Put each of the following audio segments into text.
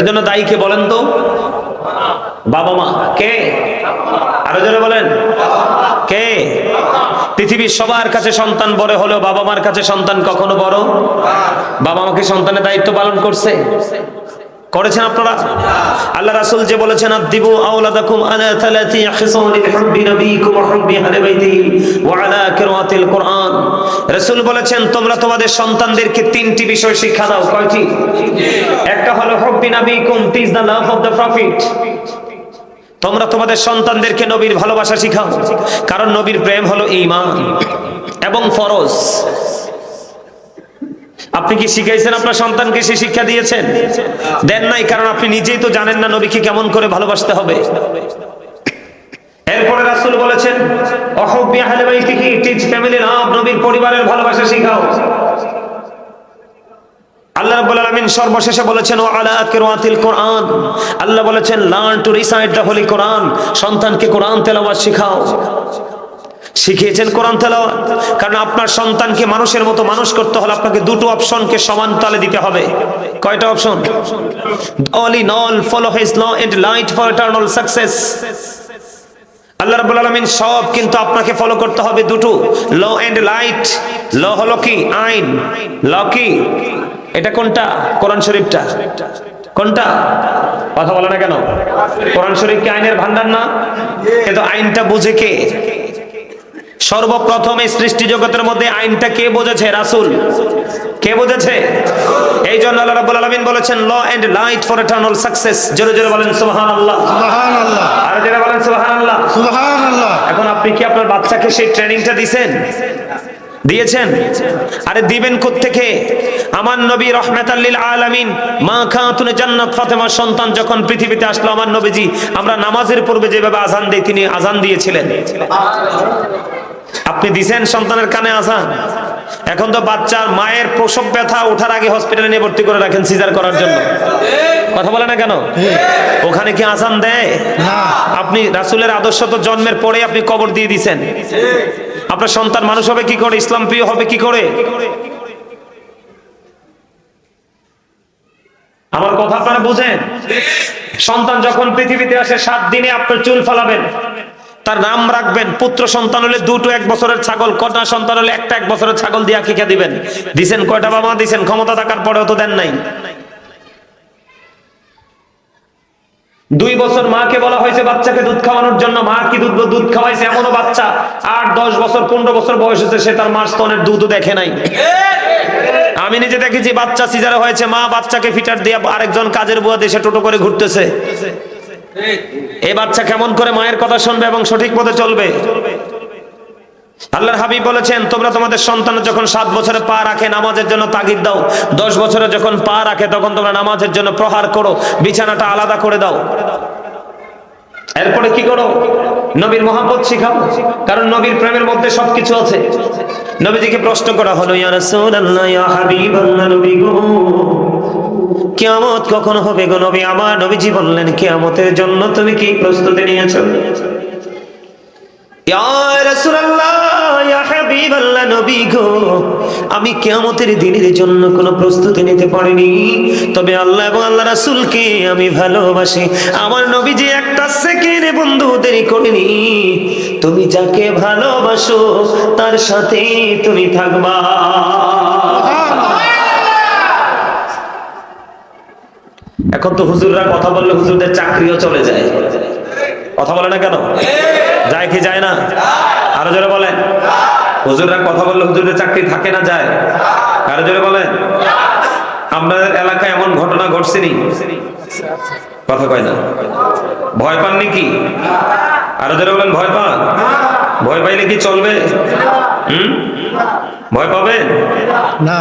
এজন্য দায়ী কে বলেন তো? বাবা মা। কে? আরও জনে বলেন। কে? পৃথিবীর সবার কাছে সন্তান বড় হলেও বাবা মার কাছে সন্তান কখনো বড়? বাবা মাকে সন্তানের দায়িত্ব পালন করছে? করেছেন আপনারা? আল্লাহ রাসূল যে বলেছেন আদিবু বলেছেন, তোমরা তোমাদের সন্তানদেরকে তিনটি বিষয় শিক্ষা দাও। কয়টি? একটা হলো অফ প্রফিট তোমরা তোমাদের সন্তানদেরকে নবীর ভালোবাসা শিখাও, কারণ নবীর প্রেম হলো ঈমান এবং ফরজ। আপনি কি শিখাইছেন আপনার সন্তানকে সে শিক্ষা দিয়েছেন? দেন নাই, কারণ আপনি নিজেই তো জানেন না নবীকে কেমন করে ভালোবাসতে হবে। এরপরে রাসূল বলেছেন নবীর পরিবারের ভালোবাসা শিখাও? আল্লাহ রাব্বুল সর্বশেষে বলেছেন কোরআন। আল্লাহ বলেছেন টু কোরআন। সন্তানকে কোরআন তেলাওয়াত শেখাও। শিখিয়েছেন কোরআন তেলাওয়াত। কারণ আপনার সন্তানকে মানুষের মতো মানুষ করতে হলে আপনাকে দুটো অপশনকে সমান তালে দিতে হবে। কয়টা option? All in all follow his law and light for eternal success Allah রাব্বুল আলামিন সব কিন্তু আপনাকে ফলো করতে হবে দুটো। ল এন্ড লাইট ল হলো কি? আইন। ল কি? এটা কোনটা? কোরআন শরীফটা। কোনটা? কথা বলে না কেন? কোরআন শরীফ কি আইনের ভান্ডার না? কিন্তু আইনটা বুঝে কে? সর্বপ্রথম এই সৃষ্টি জগতের মধ্যে আইনটা কে বুঝেছে? রাসূল। কে বুঝেছে? এই জন্য আল্লাহ রাব্বুল আলামিন বলেছেন law and light for eternal success. জোরে জোরে বলেন সুবহানাল্লাহ। সুবহানাল্লাহ। আর জোরে বলেন সুবহানাল্লাহ। সুবহানাল্লাহ। এখন আপনি কি আপনার বাচ্চাকে সেই ট্রেনিংটা দিয়েছেন? দিয়েছেন? আরে দিবেন থেকে আমার নবী রহমাতাল্লিল আলামিন মা খাতুনে জান্নাত ফাতেমার সন্তান যখন পৃথিবীতে আসলো আমার নবীজি আমরা নামাজের পূর্বে যেভাবে আজান দেই তিনি আজান দিয়েছিলেন। আপনি দিছেন সন্তানের কানে আসান এখন তো বাচ্চার মায়ের প্রসব ব্যথা ওঠার আগে হসপিটালে নিয়ে ভর্তি করে রাখেন সিজার করার জন্য। কথা বলে না কেন? ওখানে কি আজান দেয়? আপনি রাসূলের আদর্শ তো জন্মের পরে আপনি কবর দিয়ে দিছেন। আপনার সন্তান মানুষ হবে কি করে? ইসলাম প্রিয় হবে কি করে? আমার কথা আপনারা বুঝেন? সন্তান যখন পৃথিবীতে আসে সাত দিনে আপনার চুল ফলাবেন। তার নাম রাখবেন। পুত্র সন্তান হলে দুটো এক বছরের ছাগল, কন্যা সন্তান হলে একটা এক বছরের ছাগল দিয়ে আকিকা দিবেন। দিছেন কয়টা বাবা? দিছেন ক্ষমতা থাকার পরেও তো দেন নাই। দুই বছর মাকে বলা হয়েছে বাচ্চাকে দুধ খাওয়ানোর জন্য। মা কি দুধ দুধ খাওয়াইছে? এমনও বাচ্চা। আট, দশ বছর, পনেরো বছর বয়স হয়েছে, সে তার মার স্তনের দুধও দেখে নাই। আমি নিজে দেখেছি, বাচ্চা সিজারে হয়েছে। মা বাচ্চাকে ফিটার দিয়ে আরেকজন কাজের বুয়া দেশে টোটো করে ঘুরতেছে। এই বাচ্চা কেমন করে মায়ের কথা শুনবে এবং সঠিক পথে চলবে? আল্লাহর হাবিব বলেছেন, তোমরা তোমাদের সন্তান যখন সাত বছরে পা রাখে নামাজের জন্য তাগিদ দাও, দশ বছরে যখন পা রাখে তখন তোমরা নামাজের জন্য প্রহার করো, বিছানাটা আলাদা করে দাও। এরপরে কি করো? নবীর মোহাম্মদ শিখাও, কারণ নবীর প্রেমের মধ্যে সবকিছু আছে। নবীজিকে প্রশ্ন করা হলো, ইয়া রাসূলুল্লাহ, ইয়া হাবিবাল্লাহ, নবী গো। কিয়ামত কখন হবে গো নবী? আমার নবীজি বললেন, কিয়ামতের জন্য তুমি কি প্রস্তুতি নিয়েছো? নবী আমি কিয়ামতের দিনের জন্য কোনো প্রস্তুতি নিতে পারিনি। তবে আল্লাহ এবং আল্লাহ রাসূলকে আমি ভালোবাসি। আমার নবীজি একটা সেকেন্ড বন্ধু দেরি করিনি। তুমি যাকে ভালোবাসো, তার সাথে তুমি থাকবা। এখন তো হুজুররা কথা বললে হুজুরদের চাকরিও চলে যায়। কথা বলে না কেন? যায় কি যায় না? আরও জোরে বলেন। হুজুররা কথা বললে হুজুরদের চাকরি থাকে না যায়। আরও জোরে বলেন। আপনাদের এলাকায় এমন ঘটনা ঘটছেনি? কথা কয় না। ভয় পাননি কি? আরও জোরে বলেন ভয় পান? ভয় পাইলে কি চলবে? হুম? ভয় পাবেন? না।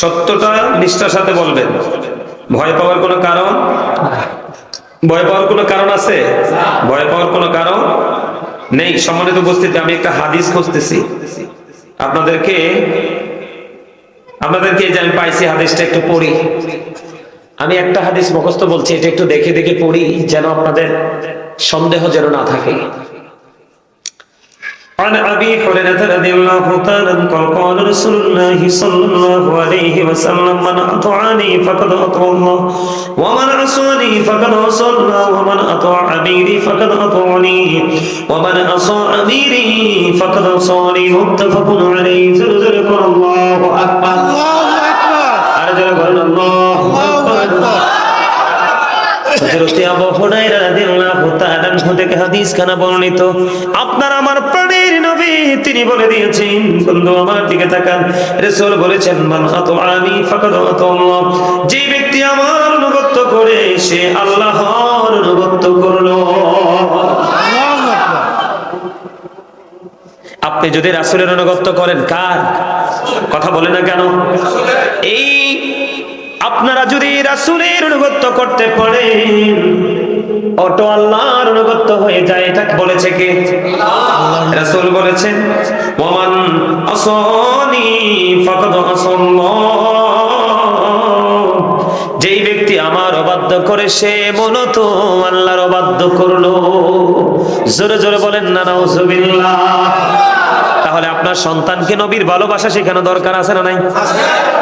সত্যটা নিষ্ঠার সাথে বলবেন। ভয় পাওয়ার কোনো কারণ? ভয় পাওয়ার কোনো কারণ আছে? ভয় পাওয়ার কোনো কারণ নেই। সম্মানিত উপস্থিতি আমি একটা হাদিস খুঁজতেছি। আপনাদেরকে আপনাদেরকে যে আমি পাইছি হাদিসটা একটু পড়ি। আমি একটা হাদিস মুখস্থ বলছি, এটা একটু দেখে দেখে পড়ি, যেন আপনাদের সন্দেহ যেন না থাকে। عن أبي حريرة رضي الله تعالى قال قال رسول الله صلى الله عليه وسلم من أطعني فقد أطاع الله ومن عصاني فقد عصى الله ومن أطاع أميري فقد أطاعني ومن عصى أميري فقد عصاني. متفق عليه زرزر الله أكبر. الله أكبر. أرجو الله أكبر. হযরতে আবু হুরায়রা রাদিয়াল্লাহু তাআলা থেকে হাদিস খানা বর্ণিত আপনার আমার প্রাণের নবী তিনি বলে দিয়েছেন বন্ধু আমার দিকে তাকান। রাসূল বলেছেন মান আতাআনি ফাকাদ আতাআল্লাহ। যে ব্যক্তি আমার অনুগত করে সে আল্লাহর অনুগত করল। আপনি যদি রাসূলের অনুগত করেন কার? কথা বলে না কেন? এই আপনারা যদি রাসুলের অনুগত করতে পারেন অটো আল্লাহর অনুগত হয়ে যায় এটা বলেছে কে? রাসূল বলেছেন ওমান আসানি ফাকাদ আসাল্লাহ। যেই ব্যক্তি আমার অবাধ্য করে সে মনত আল্লাহর অবাধ্য করল। জোরে জোরে বলেন না নাউজুবিল্লাহ তাহলে আপনার সন্তানকে নবীর ভালোবাসা শেখানো দরকার আছে না নাই?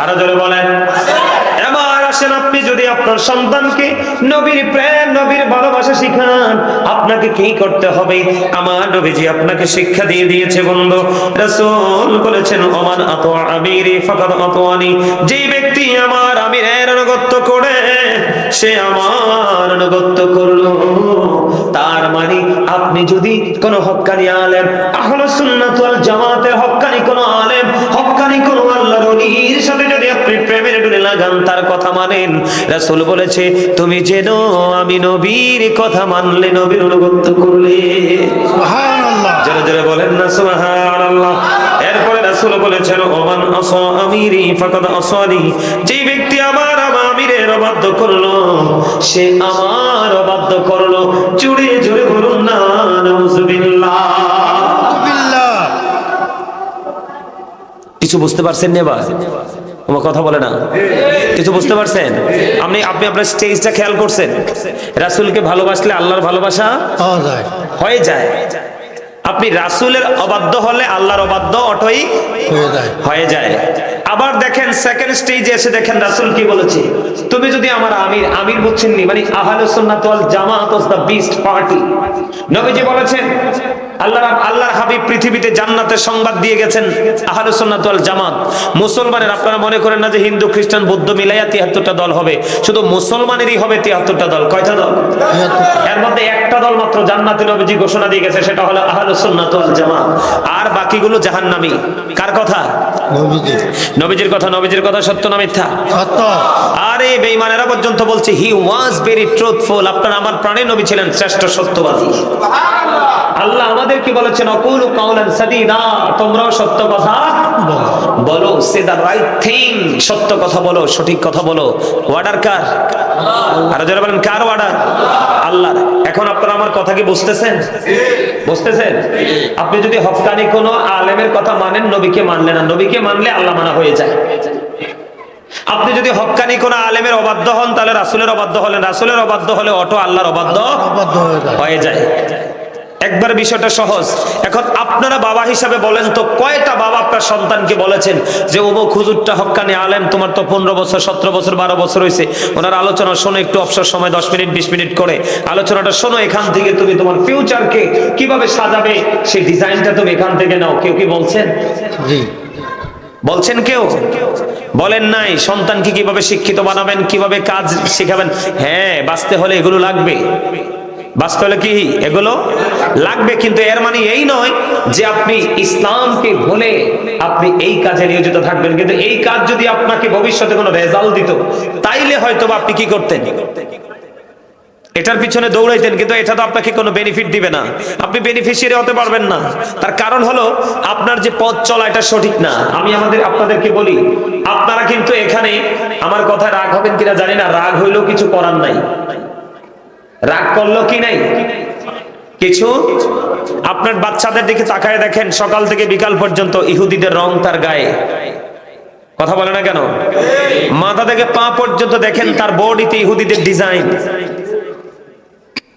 আরও জোরে বলেন। এবার আসেন আপনি যদি আপনার সন্তানকে নবীর প্রেম, নবীর ভালোবাসা শিখান, আপনাকে কি করতে হবে? আমার নবীজি আপনাকে শিক্ষা দিয়ে দিয়েছে, বন্ধু। রাসূল বলেছেন, ওমান আতো আমিরি ফাকাদ আতওয়ানি। যে ব্যক্তি আমার আমিরের অনুগত্য করে, সে আমার অনুগত্য করল। তার মানে আপনি যদি কোনো হক্কানি আলেম আহলে সুন্নাত ওয়াল জামাতের হক্কানি কোন আলেম হক্কানি কোন আল্লাহর ওলির সাথে যদি আপনি প্রেমের ডুলে লাগান তার কথা মানেন। রাসূল বলেছে তুমি যেন আমি নবীর কথা মানলে নবীর অনুগত্য করলে। সুবহানাল্লাহ। জোরে জোরে বলেন না সুবহানাল্লাহ। এরপরে রাসূল বলেছেন ওমান আসা আমিরি ফাকাদ আসানি যে ব্যক্তি আমার আমার আমিরের অবাধ্য করল সে আমার অবাধ্য করল। জুড়ে জুড়ে বলুন না নাউজুবিল্লাহ। কিছু বুঝতে পারছেন না এবার আমার কথা বলে না। কিছু বুঝতে পারছেন? আপনি আপনি আপনার স্টেজটা খেয়াল করছেন? রাসূলকে ভালোবাসলে আল্লাহর ভালোবাসা হয়ে যায়। আপনি রাসূলের অবাধ্য হলে আল্লাহর অবাধ্য অটই হয়ে যায়। আবার দেখেন সেকেন্ড স্টেজে এসে দেখেন রাসুল কি বলেছে? তুমি যদি আমার আমির আমির বুঝছেন নি মানে Ahle Sunnat Wal Jamaat was the best party. নবীজি বলেছেন আল্লাহর আল্লাহর হাবিব পৃথিবীতে জান্নাতের সংবাদ দিয়ে গেছেন আহলে সুন্নাত ওয়াল জামাত। মুসলমানের আপনারা মনে করেন না যে হিন্দু খ্রিস্টান বৌদ্ধ মিলাইয়া 73টা দল হবে। শুধু মুসলমানেরই হবে 73টা দল। কয়টা দল? এর মধ্যে একটা দল মাত্র জান্নাতে নবীজি ঘোষণা দিয়ে গেছে সেটা হলো আহলে সুন্নাত ওয়াল জামাত। আর বাকিগুলো জাহান্নামী। কার কথা? নবীজি নবীজির কথা নবীজির কথা সত্য না মিথ্যা? সত্য। আরে বেঈমানেরা পর্যন্ত বলছে হি ওয়াজ ভেরি ট্রুথফুল আপনার আমার প্রাণের নবী ছিলেন, শ্রেষ্ঠ সত্যবাদী। আল্লাহ আমাদেরকে বলেছেন, অকুলু কাউলান সাদিদা, তোমরাও সত্য কথা বলো। সে দা রাইট থিং সত্য কথা বলো, সঠিক কথা বলো। ওয়ার্ডার কার? আর যারা বলেন, কার ওয়ার্ডার আল্লাহ এখন আপনারা আমার কথা কি বুঝতেছেন? বুঝতেছেন? আপনি যদি হফকানি কোনো আলেমের কথা মানেন, নবীকে মানলেন না। নবীকে মানলে আল্লাহ মানা হয়ে যায়। আপনি যদি হক্কানি কোন আলেমের অবাধ্য হন তাহলে রাসুলের অবাধ্য হলেন। রাসুলের অবাধ্য হলে অটো আল্লাহর অবাধ্য হয়ে যায়। হয়ে যায়। একবার বিষয়টা সহজ। এখন আপনারা বাবা হিসাবে বলেন তো কয়টা বাবা আপনার সন্তানকে বলেছেন যে অমুক হুজুরটা হক্কানি আলেম তোমার তো পনেরো বছর সতেরো বছর বারো বছর হয়েছে ওনার আলোচনা শোনো একটু অবসর সময় দশ মিনিট বিশ মিনিট করে। আলোচনাটা শোনো এখান থেকে তুমি তোমার ফিউচারকে কীভাবে সাজাবে সেই ডিজাইনটা তুমি এখান থেকে নাও। কেউ কি বলছেন? জি। বলছেন কেউ? বলেন নাই, সন্তানকে কীভাবে শিক্ষিত বানাবেন, কীভাবে কাজ শেখাবেন? হ্যাঁ বাঁচতে হলে এগুলো লাগবে। বাঁচতে হলে কি? এগুলো লাগবে, কিন্তু এর মানে এই নয় যে আপনি ইসলামকে ভুলে আপনি এই কাজে নিয়োজিত থাকবেন। কিন্তু এই কাজ যদি আপনাকে ভবিষ্যতে কোনো রেজাল্ট দিত, তাইলে হয়তো আপনি কি করতেন? এটার পিছনে দৌড়াইতেন, কিন্তু এটা তো আপনাকে কোনো বেনিফিট দিবে না। আপনি বেনিফিশিয়ারি হতে পারবেন না। তার কারণ হলো, আপনার যে পথ চলা, এটা সঠিক না। আমি আমাদের, আপনাদেরকে বলি, আপনারা কিন্তু এখানে, আমার কথা রাগ হবেন কিনা জানি না, রাগ হইলেও কিছু করার নাই। রাগ করল কি নাই? কিছু? আপনার বাচ্চাদের দিকে তাকায় দেখেন, সকাল থেকে বিকাল পর্যন্ত ইহুদিদের রং তার গায়ে। কথা বলে না কেন? মাথা থেকে পা পর্যন্ত দেখেন, তার বডিতে ইহুদিদের ডিজাইন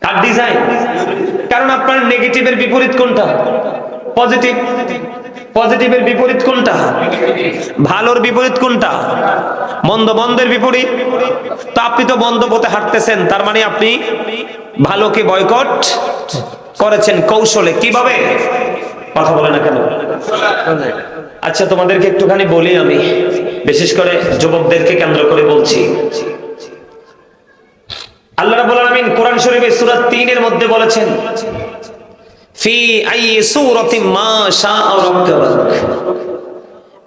তার ডিজাইন কারণ আপনার নেগেটিভের বিপরীত কোনটা? পজিটিভ পজিটিভের বিপরীত কোনটা? ভালোর বিপরীত কোনটা? মন্দ বন্ধের বিপরীত। তো আপনি তো মন্দ পথে হাঁটতেছেন, তার মানে আপনি ভালোকে বয়কট করেছেন কৌশলে। কীভাবে? কথা বলে না কেন? আচ্ছা তোমাদেরকে একটুখানি বলি আমি। বিশেষ করে যুবকদেরকে কেন্দ্র করে বলছি। আল্লাহ রাব্বুল আলামিন কোরআন শরীফে সূরা 3 এর মধ্যে বলেছেন ফি আই সূরাতিন মা শাআ রাব্বুক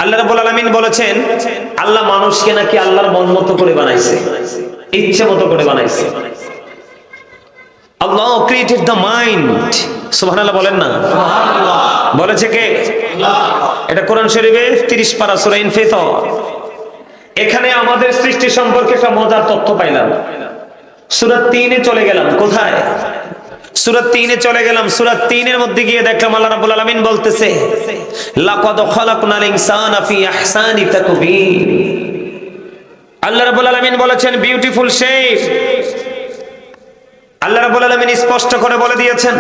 আল্লাহ রাব্বুল আলামিন বলেছেন আল্লাহ মানুষকে নাকি আল্লাহর মন মতো করে বানাইছে ইচ্ছে মতো করে বানাইছে। আল্লাহ ক্রিয়েটেড দ্য মাইন্ড সুবহানাল্লাহ বলেন না। বলেছে কে? এটা কোরআন শরীফে 30 পারা সূরা ইনফিতর। এখানে আমাদের সৃষ্টি সম্পর্কে একটা মজার তথ্য পাইলাম। সুরাত তিনে চলে গেলাম, কোথায়? সুরাত তিনে চলে গেলাম, সুরাত তিনের মধ্যে গিয়ে দেখলাম আল্লাহ বলতেছে ইনসানা ফি আহসানি তাকবীর। আল্লাহ বলেছেন বিউটিফুল শেপ আল্লাহ স্পষ্ট করে বলে দিয়েছেন,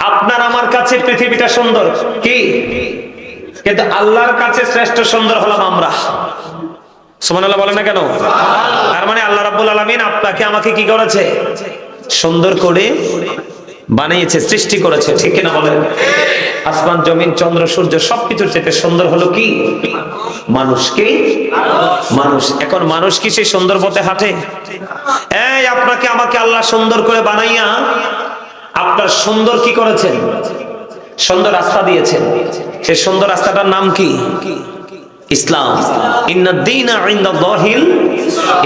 আপনার আমার কাছে পৃথিবীটা সুন্দর। কি? কিন্তু আল্লাহর কাছে শ্রেষ্ঠ সুন্দর হলাম আমরা। সুবহানাল্লাহ বলে না কেন? তার মানে আল্লাহ রাব্বুল আলামিন আপনাকে আমাকে কি করেছে? সুন্দর করে বানিয়েছে, সৃষ্টি করেছে, ঠিক কিনা বলেন? আসমান, জমিন, চন্দ্র, সূর্য সবকিছুর চেয়ে সুন্দর হলো কি? মানুষ কি মানুষ। এখন মানুষ কি সেই সুন্দর পথে হাঁটে? এই, আপনাকে আমাকে আল্লাহ সুন্দর করে বানাইয়া আপনার সুন্দর কি করেছেন? সুন্দর রাস্তা দিয়েছেন। সেই সুন্দর রাস্তাটার নাম কি? Islam.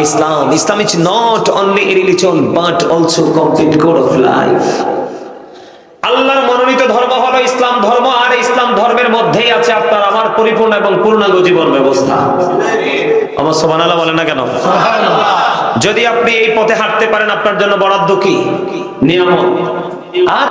Islam. Islam is not only a religion but also complete code of life আল্লাহর মনোনীত ধর্ম হলো ইসলাম ধর্ম আর ইসলাম ধর্মের মধ্যেই আছে আপনার আমার পরিপূর্ণ এবং পূর্ণাঙ্গ জীবন ব্যবস্থা। আমার সুবহানাল্লাহ বলেন না কেন? যদি আপনি এই পথে হাঁটতে পারেন আপনার জন্য বরাদ্দ কি? নিয়ামত। আর